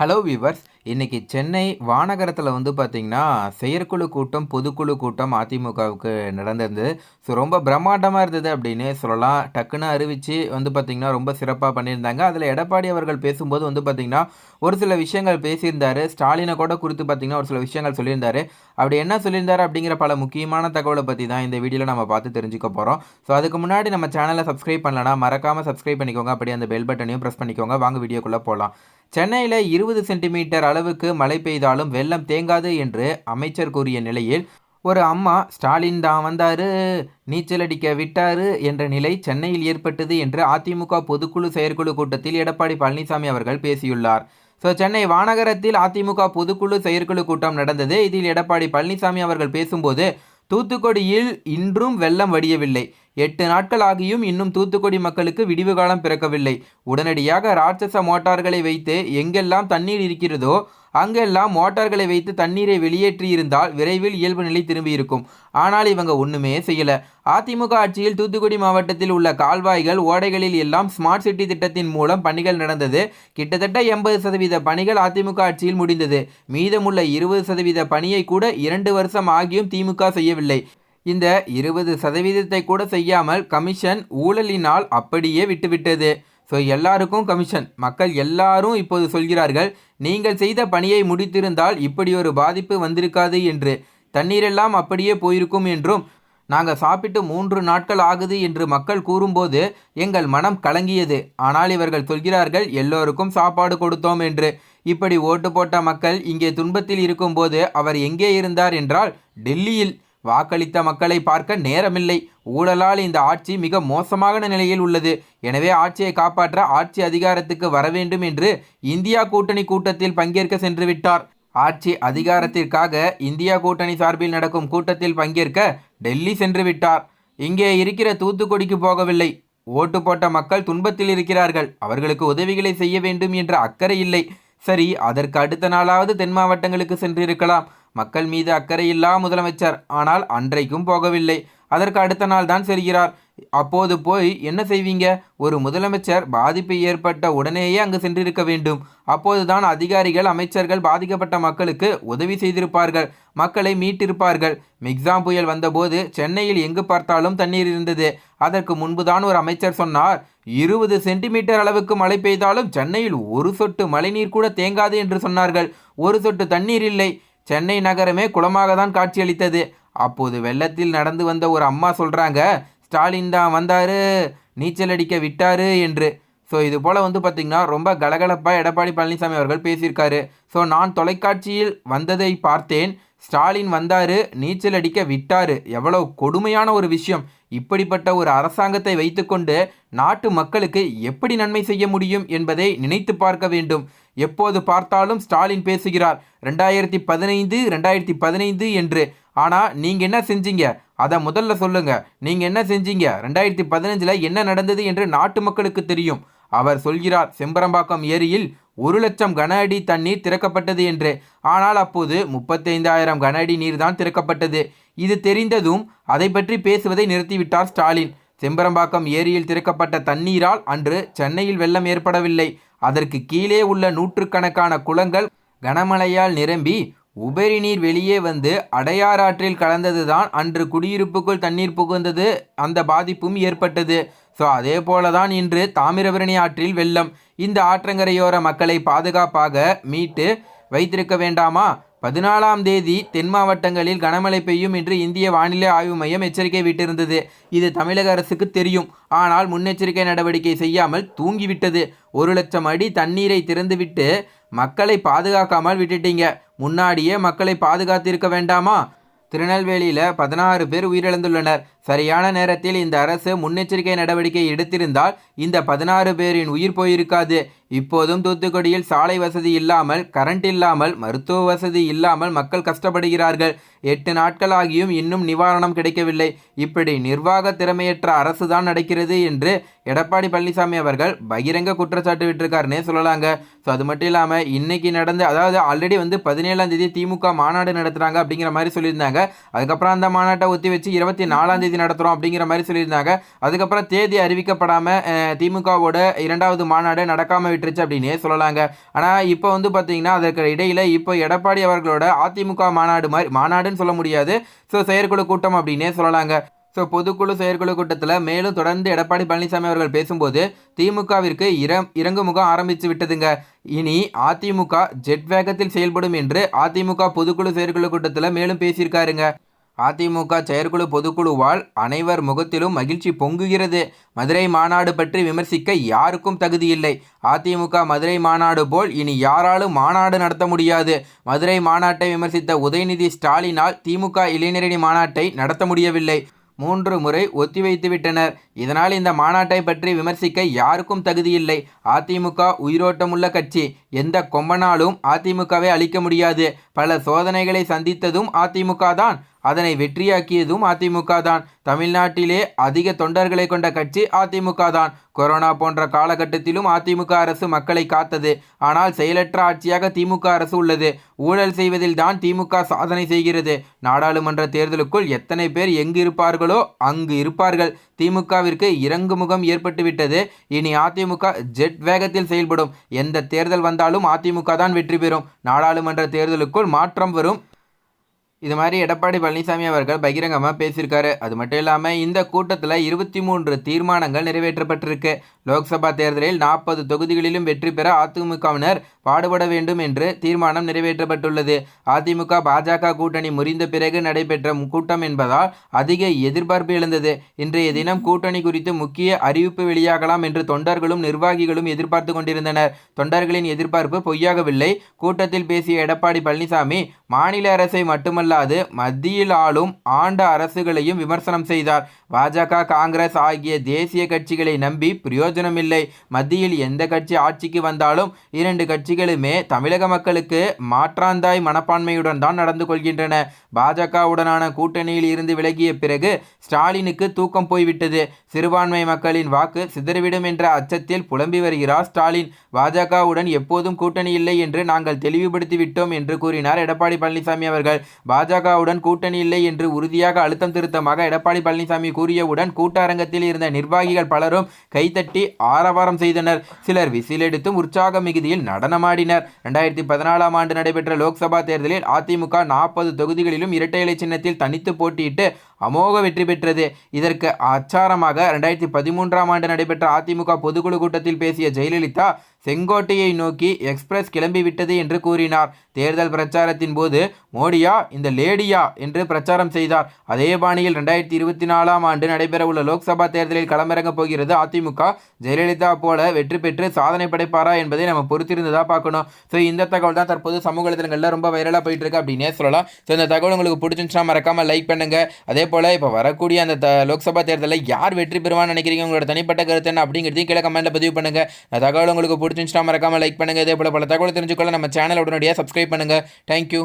Hello viewers இன்னைக்கு சென்னை வானகரத்தில் வந்து பார்த்திங்கன்னா செயற்குழு கூட்டம் பொதுக்குழு கூட்டம் அதிமுகவுக்கு நடந்திருந்தது ஸோ ரொம்ப பிரம்மாண்டமாக இருந்தது அப்படின்னு சொல்லலாம். டக்குன்னு அறிவித்து வந்து பார்த்திங்கன்னா ரொம்ப சிறப்பாக பண்ணியிருந்தாங்க. அதில் எடப்பாடி அவர்கள் பேசும்போது வந்து பார்த்திங்கன்னா ஒரு சில விஷயங்கள் பேசியிருந்தார். ஸ்டாலினை கூட குறித்து பார்த்திங்கன்னா ஒரு சில விஷயங்கள் சொல்லியிருந்தார். அப்படி என்ன சொல்லியிருந்தாரு அப்படிங்கிற பல முக்கியமான தகவலை பற்றி தான் இந்த வீடியோவில் நம்ம பார்த்து தெரிஞ்சுக்க போகிறோம் ஸோ அதுக்கு முன்னாடி நம்ம சேனலை சப்ஸ்கிரைப் பண்ணலனா மறக்காமல் சப்ஸ்கிரைப் பண்ணிக்கோங்க. அப்படியே அந்த பெல் பட்டனையும் ப்ரெஸ் பண்ணிக்கோங்க. வாங்க வீடியோக்குள்ளே போகலாம் சென்னையில் இருபது சென்டிமீட்டர் அளவுக்கு மழை பெய்தாலும் வெள்ளம் தேங்காது என்று அமைச்சர் கூறிய நிலையில் ஒரு அம்மா ஸ்டாலின் தான் வந்தாரு நீச்சல் அடிக்க விட்டாரு என்ற நிலை சென்னையில் ஏற்பட்டது என்று அதிமுக பொதுக்குழு செயற்குழு கூட்டத்தில் எடப்பாடி பழனிசாமி அவர்கள் பேசியுள்ளார். ஸோ சென்னை வானகரத்தில் அதிமுக பொதுக்குழு செயற்குழு கூட்டம் நடந்தது. இதில் எடப்பாடி பழனிசாமி அவர்கள் பேசும்போது தூத்துக்குடியில் இன்றும் வெள்ளம் வடியவில்லை. எட்டு நாட்கள் ஆகியும் இன்னும் தூத்துக்குடி மக்களுக்கு விடிவு காலம் பிறக்கவில்லை. உடனடியாக ராட்சச மோட்டார்களை வைத்து எங்கெல்லாம் தண்ணீர் இருக்கிறதோ அங்கெல்லாம் மோட்டார்களை வைத்து தண்ணீரை வெளியேற்றியிருந்தால் விரைவில் இயல்பு நிலை திரும்பியிருக்கும். ஆனால் இவங்க ஒன்றுமே செய்யலை. அதிமுக ஆட்சியில் தூத்துக்குடி மாவட்டத்தில் உள்ள கால்வாய்கள் ஓடைகளில் எல்லாம் ஸ்மார்ட் சிட்டி திட்டத்தின் மூலம் பணிகள் நடந்தது. கிட்டத்தட்ட எண்பது சதவீத பணிகள் அதிமுக ஆட்சியில் முடிந்தது. மீதமுள்ள இருபது சதவீத பணியை கூட இரண்டு வருஷம் ஆகியும் திமுக செய்யவில்லை. இந்த இருபது சதவீதத்தை கூட செய்யாமல் கமிஷன் ஊழலினால் அப்படியே விட்டுவிட்டது. ஸோ எல்லாருக்கும் கமிஷன் மக்கள் எல்லாரும் இப்போது சொல்கிறார்கள் நீங்கள் செய்த பணியை முடித்திருந்தால் இப்படி ஒரு பாதிப்பு வந்திருக்காது என்று. தண்ணீரெல்லாம் அப்படியே போயிருக்கும் என்றும் நாங்கள் சாப்பிட்டு மூன்று நாட்கள் ஆகுது என்று மக்கள் கூறும்போது எங்கள் மனம் கலங்கியது. ஆனால் இவர்கள் சொல்கிறார்கள் எல்லோருக்கும் சாப்பாடு கொடுத்தோம் என்று. இப்படி ஓட்டு போட்ட மக்கள் இங்கே துன்பத்தில் இருக்கும்போது அவர் எங்கே இருந்தார் என்றால் டெல்லியில். வாக்களித்த மக்களை பார்க்க நேரமில்லை. ஊழலால் இந்த ஆட்சி மிக மோசமான நிலையில் உள்ளது. எனவே ஆட்சியை காப்பாற்ற ஆட்சி அதிகாரத்துக்கு வர வேண்டும் என்று இந்தியா கூட்டணி கூட்டத்தில் பங்கேற்க சென்று விட்டார். ஆட்சி அதிகாரத்திற்காக இந்தியா கூட்டணி சார்பில் நடக்கும் கூட்டத்தில் பங்கேற்க டெல்லி சென்று விட்டார். இங்கே இருக்கிற தூத்துக்குடிக்கு போகவில்லை. ஓட்டு போட்ட மக்கள் துன்பத்தில் இருக்கிறார்கள். அவர்களுக்கு உதவிகளை செய்ய வேண்டும் என்ற அக்கறை இல்லை. சரி அதற்கு அடுத்த நாளாவது தென் மாவட்டங்களுக்கு சென்றிருக்கலாம். மக்கள் மீது அக்கறை இல்லா முதலமைச்சர். ஆனால் அன்றைக்கும் போகவில்லை. அதற்கு அடுத்த நாள் தான் செல்கிறார். அப்போது போய் என்ன செய்வீங்க? ஒரு முதலமைச்சர் பாதிப்பு ஏற்பட்ட உடனேயே அங்கு சென்றிருக்க வேண்டும். அப்போதுதான் அதிகாரிகள் அமைச்சர்கள் பாதிக்கப்பட்ட மக்களுக்கு உதவி செய்திருப்பார்கள். மக்களை மீட்டிருப்பார்கள். மிக்ஸாம் புயல் வந்தபோது சென்னையில் எங்கு பார்த்தாலும் தண்ணீர் இருந்தது. அதற்கு முன்புதான் ஒரு அமைச்சர் சொன்னார் இருபது சென்டிமீட்டர் அளவுக்கு மழை பெய்தாலும் சென்னையில் ஒரு சொட்டு மழைநீர் கூட தேங்காது என்று சொன்னார்கள். ஒரு சொட்டு தண்ணீர் இல்லை. சென்னை நகரமே குளமாக தான் காட்சியளித்தது. அப்போது வெள்ளத்தில் நடந்து வந்த ஒரு அம்மா சொல்கிறாங்க ஸ்டாலின் தான் வந்தார் நீச்சல் அடிக்க விட்டாரு என்று. ஸோ இது போல் வந்து பார்த்திங்கன்னா ரொம்ப கலகலப்பாக எடப்பாடி பழனிசாமி அவர்கள் பேசியிருக்காரு. ஸோ நான் தொலைக்காட்சியில் வந்ததை பார்த்தேன். ஸ்டாலின் வந்தார் நீச்சல் அடிக்க விட்டார். எவ்வளோ கொடுமையான ஒரு விஷயம். இப்படிப்பட்ட ஒரு அரசாங்கத்தை வைத்துக்கொண்டு நாட்டு மக்களுக்கு எப்படி நன்மை செய்ய முடியும் என்பதை நினைத்து பார்க்க வேண்டும். எப்போது பார்த்தாலும் ஸ்டாலின் பேசுகிறார் ரெண்டாயிரத்தி பதினைந்து ரெண்டாயிரத்தி பதினைந்து என்று. ஆனால் நீங்கள் என்ன செஞ்சீங்க? அதை முதல்ல சொல்லுங்க. நீங்கள் என்ன செஞ்சீங்க? ரெண்டாயிரத்தி பதினஞ்சில் என்ன நடந்தது என்று நாட்டு மக்களுக்கு தெரியும். அவர் சொல்கிறார் செம்பரம்பாக்கம் ஏரியில் ஒரு லட்சம் கன அடி தண்ணீர் திறக்கப்பட்டது என்று. ஆனால் அப்போது முப்பத்தைந்தாயிரம் கன அடி நீர் தான் திறக்கப்பட்டது. இது தெரிந்ததும் அதை பற்றி பேசுவதை நிறுத்திவிட்டார் ஸ்டாலின். செம்பரம்பாக்கம் ஏரியில் திறக்கப்பட்ட தண்ணீரால் அன்று சென்னையில் வெள்ளம் ஏற்படவில்லை. அதற்கு கீழே உள்ள நூற்றுக்கணக்கான குளங்கள் கனமழையால் நிரம்பி உபரி நீர் வெளியே வந்து அடையாறாற்றில் கலந்ததுதான் அன்று குடியிருப்புக்குள் தண்ணீர் புகுந்தது அந்த பாதிப்பும் ஏற்பட்டது. ஸோ அதே போல தான் இன்று தாமிரபரணி ஆற்றில் வெள்ளம். இந்த ஆற்றங்கரையோர மக்களை பாதுகாப்பாக மீட்டு வைத்திருக்க வேண்டாமா? பதினாலாம் தேதி தென் மாவட்டங்களில் கனமழை பெய்யும் என்று இந்திய வானிலை ஆய்வு மையம் எச்சரிக்கை விட்டிருந்தது. இது தமிழக அரசுக்கு தெரியும். ஆனால் முன்னெச்சரிக்கை நடவடிக்கை செய்யாமல் தூங்கிவிட்டது. ஒரு லட்சம் அடி தண்ணீரை திறந்துவிட்டு மக்களை பாதுகாக்காமல் விட்டுட்டீங்க. முன்னாடியே மக்களை பாதுகாத்திருக்க வேண்டாமா? திருநெல்வேலியில் பதினாறு பேர் உயிரிழந்துள்ளனர். சரியான நேரத்தில் இந்த அரசு முன்னெச்சரிக்கை நடவடிக்கை எடுத்திருந்தால் இந்த பதினாறு பேரின் உயிர் போயிருக்காது. இப்போதும் தூத்துக்குடியில் சாலை வசதி இல்லாமல் கரண்ட் இல்லாமல் மருத்துவ வசதி இல்லாமல் மக்கள் கஷ்டப்படுகிறார்கள். எட்டு நாட்கள் ஆகியும் இன்னும் நிவாரணம் கிடைக்கவில்லை. இப்படி நிர்வாக திறமையற்ற அரசு தான் நடக்கிறது என்று எடப்பாடி பழனிசாமி அவர்கள் பகிரங்க குற்றச்சாட்டு விட்டிருக்காருன்னே சொல்லலாங்க. ஸோ அது மட்டும் இல்லாமல் இன்னைக்கு நடந்து அதாவது ஆல்ரெடி வந்து பதினேழாம் தேதி திமுக மாநாடு நடத்துகிறாங்க அப்படிங்கிற மாதிரி சொல்லியிருந்தாங்க. அதுக்கப்புறம் அந்த மாநாட்டை ஒத்தி வச்சு இருபத்தி நாலாம் தேதி நடத்துகிறோம் அப்படிங்கிற மாதிரி சொல்லியிருந்தாங்க. அதுக்கப்புறம் தேதி அறிவிக்கப்படாமல் திமுகவோட இரண்டாவது மாநாடு நடக்காமல் விட்டுருச்சு அப்படின்னே சொல்லலாங்க. ஆனால் இப்போ வந்து பார்த்தீங்கன்னா அதற்கு இடையில் இப்போ எடப்பாடி அவர்களோட அதிமுக மாநாடு மாதிரி மாநாடுன்னு சொல்ல முடியாது. ஸோ செயற்குழு கூட்டம் அப்படின்னே சொல்லலாங்க. ஸோ பொதுக்குழு செயற்குழு கூட்டத்தில் மேலும் தொடர்ந்து எடப்பாடி பழனிசாமி அவர்கள் பேசும்போது திமுகவிற்கு இரம் இறங்குமுகம் ஆரம்பித்து விட்டதுங்க. இனி அதிமுக ஜெட் வேகத்தில் செயல்படும் என்று அதிமுக பொதுக்குழு செயற்குழு கூட்டத்தில் மேலும் பேசியிருக்காருங்க. அதிமுக செயற்குழு பொதுக்குழுவால் அனைவர் முகத்திலும் மகிழ்ச்சி பொங்குகிறது. மதுரை மாநாடு பற்றி விமர்சிக்க யாருக்கும் தகுதியில்லை. அதிமுக மதுரை மாநாடு போல் இனி யாராலும் மாநாடு நடத்த முடியாது. மதுரை மாநாட்டை விமர்சித்த உதயநிதி ஸ்டாலினால் திமுக இளைஞரணி மாநாட்டை நடத்த முடியவில்லை. மூன்று முறை ஒத்திவைத்துவிட்டனர். இதனால் இந்த மாநாட்டை பற்றி விமர்சிக்க யாருக்கும் தகுதியில்லை. அதிமுக உயிரோட்டமுள்ள கட்சி. எந்த கொம்பனாலும் அதிமுகவை அழிக்க முடியாது. பல சோதனைகளை சந்தித்ததும் அதிமுக தான். அதனை வெற்றியாக்கியதும் அதிமுக தான். தமிழ்நாட்டிலே அதிக தொண்டர்களை கொண்ட கட்சி அதிமுக தான். கொரோனா போன்ற காலகட்டத்திலும் அதிமுக அரசு மக்களை காத்தது. ஆனால் செயலற்ற ஆட்சியாக திமுக அரசு உள்ளது. ஊழல் செய்வதில் தான் திமுக சாதனை செய்கிறது. நாடாளுமன்ற தேர்தலுக்குள் எத்தனை பேர் எங்கு இருப்பார்களோ அங்கு இருப்பார்கள். திமுகவிற்கு இறங்குமுகம் ஏற்பட்டுவிட்டது இனி அதிமுக ஜெட் வேகத்தில் செயல்படும். எந்த தேர்தல் வந்தாலும் அதிமுக தான் வெற்றி பெறும். நாடாளுமன்ற தேர்தலுக்குள் மாற்றம் வரும். இது மாதிரி எடப்பாடி பழனிசாமி அவர்கள் பகிரங்கமாக பேசியிருக்காரு. அது மட்டும் இல்லாமல் இந்த கூட்டத்தில் இருபத்தி மூன்று தீர்மானங்கள் நிறைவேற்றப்பட்டிருக்கு. லோக்சபா தேர்தலில் நாற்பது தொகுதிகளிலும் வெற்றி பெற அதிமுகவினர் பாடுபட வேண்டும் என்று தீர்மானம் நிறைவேற்றப்பட்டுள்ளது. அதிமுக பாஜக கூட்டணி முறிந்த பிறகு நடைபெற்ற கூட்டம் என்பதால் அதிக எதிர்பார்ப்பு எழுந்தது. இன்றைய தினம் கூட்டணி குறித்து முக்கிய அறிவிப்பு வெளியாகலாம் என்று தொண்டர்களும் நிர்வாகிகளும் எதிர்பார்த்து கொண்டிருந்தனர். தொண்டர்களின் எதிர்பார்ப்பு பொய்யாகவில்லை. கூட்டத்தில் பேசிய எடப்பாடி பழனிசாமி மாநில அரசை மட்டுமல்ல அல்லாது மத்தியில் ஆளும் ஆண்ட அரசுகளையும் விமர்சனம் செய்தார். பாஜக காங்கிரஸ் ஆகிய தேசிய கட்சிகளை நம்பி பிரயோஜனமில்லை. மத்தியில் எந்த கட்சி ஆட்சிக்கு வந்தாலும் இரண்டு கட்சிகளுமே தமிழக மக்களுக்கு மாற்றாந்தாய் மனப்பான்மையுடன் தான் நடந்து கொள்கின்றன. பாஜகவுடனான கூட்டணியில் இருந்து விலகிய பிறகு ஸ்டாலினுக்கு தூக்கம் போய்விட்டது. சிறுபான்மை மக்களின் வாக்கு சிதறிவிடும் என்ற அச்சத்தில் புலம்பி வருகிறார் ஸ்டாலின். பாஜகவுடன் எப்போதும் கூட்டணி இல்லை என்று நாங்கள் தெளிவுபடுத்திவிட்டோம் என்று கூறினார் எடப்பாடி பழனிசாமி அவர்கள். பாஜகவுடன் கூட்டணி இல்லை என்று உறுதியாக அழுத்தம் திருத்தமாக எடப்பாடி பழனிசாமி கூறியவுடன் கூட்டரங்கத்தில் இருந்த நிர்வாகிகள் பலரும் கைத்தட்டி ஆரவாரம் செய்தனர். சிலர் விசிலெடுத்தும் உற்சாக மிகுதியில் நடனமாடினர். இரண்டாயிரத்தி பதினாலாம் ஆண்டு நடைபெற்ற லோக்சபா தேர்தலில் அதிமுக நாற்பது தொகுதிகளிலும் இரட்டை இலை சின்னத்தில் தனித்து போட்டியிட்டு அமோக வெற்றி பெற்றது. இதற்கு அச்சாரமாக இரண்டாயிரத்தி பதிமூன்றாம் ஆண்டு நடைபெற்ற அதிமுக பொதுக்குழு கூட்டத்தில் பேசிய ஜெயலலிதா செங்கோட்டையை நோக்கி எக்ஸ்பிரஸ் கிளம்பிவிட்டது என்று கூறினார். தேர்தல் பிரச்சாரத்தின் போது மோடியா இந்த லேடியா என்று பிரச்சாரம் செய்தார். அதே பாணியில் ரெண்டாயிரத்தி இருபத்தி நாலாம் ஆண்டு நடைபெறவுள்ள லோக்சபா தேர்தலில் களமிறங்கப் போகிறது அதிமுக. ஜெயலலிதா போல வெற்றி பெற்று சாதனை படைப்பாரா என்பதை நம்ம பொறுத்திருந்ததாக பார்க்கணும். ஸோ இந்த தகவல் தான் தற்போது சமூக வலைதளங்களில் ரொம்ப வைரலாக போயிட்டு இருக்கு அப்படின்னே சொல்லலாம். ஸோ இந்த தகவல் உங்களுக்கு பிடிச்சிருந்துச்சுன்னா மறக்காமல் லைக் பண்ணுங்க. அதே போல் இப்போ வரக்கூடிய அந்த லோக்சபா தேர்தலில் யார் வெற்றி பெறுவான்னு நினைக்கிறீங்க? உங்களோட தனிப்பட்ட கருத்து என்ன அப்படிங்கிறதையும் கீழே கமெண்ட்டில் பதிவு பண்ணுங்க. இந்த தகவல் உங்களுக்கு பிடிச்சிருந்துச்சுன்னா மறக்காமல் லைக் பண்ணுங்கள் இதே போல் பல தகவல் தெரிஞ்சுக்கொள்ள நம்ம சேனல் உடனடியாக சப்ஸ்கிரைப் பண்ணுங்கள் தேங்க்யூ